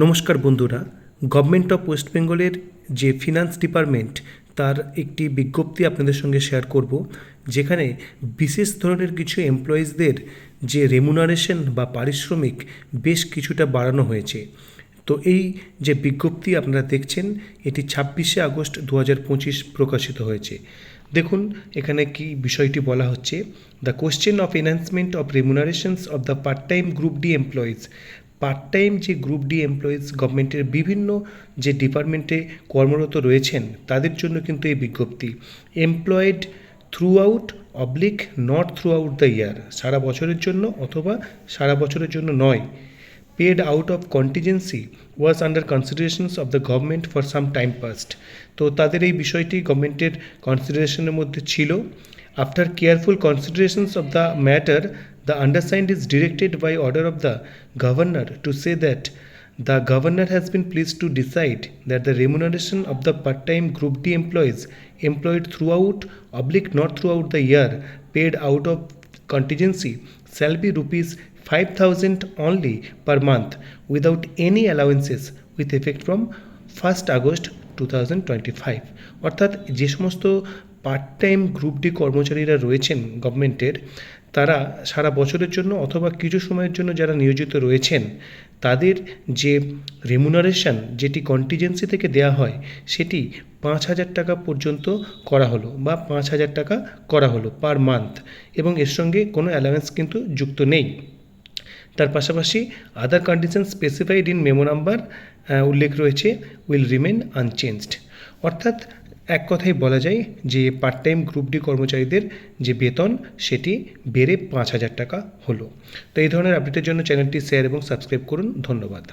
নমস্কার বন্ধুরা government of West বেঙ্গলের যে ফিনান্স ডিপার্টমেন্ট তার একটি বিজ্ঞপ্তি আপনাদের সঙ্গে শেয়ার করব, যেখানে বিশেষ ধরনের কিছু এমপ্লয়িজদের যে রেমুনারেশন বা পারিশ্রমিক বেশ কিছুটা বাড়ানো হয়েছে। তো এই যে বিজ্ঞপ্তি আপনারা দেখছেন, এটি ছাব্বিশে আগস্ট দু হাজার পঁচিশ প্রকাশিত হয়েছে। দেখুন, এখানে কি বিষয়টি বলা হচ্ছে। The question of enhancement of remunerations of the part time group D employees part time যে গ্রুপ ডি এমপ্লয়িজ গভর্নমেন্টের বিভিন্ন যে ডিপার্টমেন্টে কর্মরত রয়েছেন, তাদের জন্য কিন্তু এই বিজ্ঞপ্তি। Employed throughout oblique not throughout the year সারা বছরের জন্য অথবা সারা বছরের জন্য নয়। Paid out of contingency was under considerations of the government for some time past তো তাদের এই বিষয়টি গভর্নমেন্টের কনসিডারেশনের মধ্যে ছিল। After careful considerations of the matter the undersigned is directed by order of the governor to say that the governor has been pleased to decide that the remuneration of the part-time group d employees employed throughout oblique not throughout the year paid out of contingency shall be rupees 5000 only per month without any allowances with effect from 1st august 2025 অর্থাৎ যে সমস্ত part time group D কর্মচারীরা রয়েছেন গভর্নমেন্টের তারা সারা বছরের জন্য অথবা কিছু সময়ের জন্য যারা নিয়োজিত রয়েছেন, তাদের যে রেমুনারেশন যেটি কন্টিজেন্সি থেকে দেওয়া হয়, সেটি পাঁচ হাজার টাকা পর্যন্ত করা হলো বা পাঁচ হাজার টাকা করা হলো পার মান্থ এবং এর সঙ্গে কোনো অ্যালাওয়েন্স কিন্তু যুক্ত নেই। তার পাশাপাশি other condition specified in memo number উল্লেখ রয়েছে উইল রিমেন আনচেঞ্জড অর্থাৎ এক কথাই বলা যায় যে পার্ট টাইম গ্রুপ ডি কর্মচারীদের যে বেতন, সেটি বেড়ে পাঁচ হাজার টাকা হলো। তো এই ধরনের আপডেটের জন্য চ্যানেলটি শেয়ার এবং সাবস্ক্রাইব করুন। ধন্যবাদ।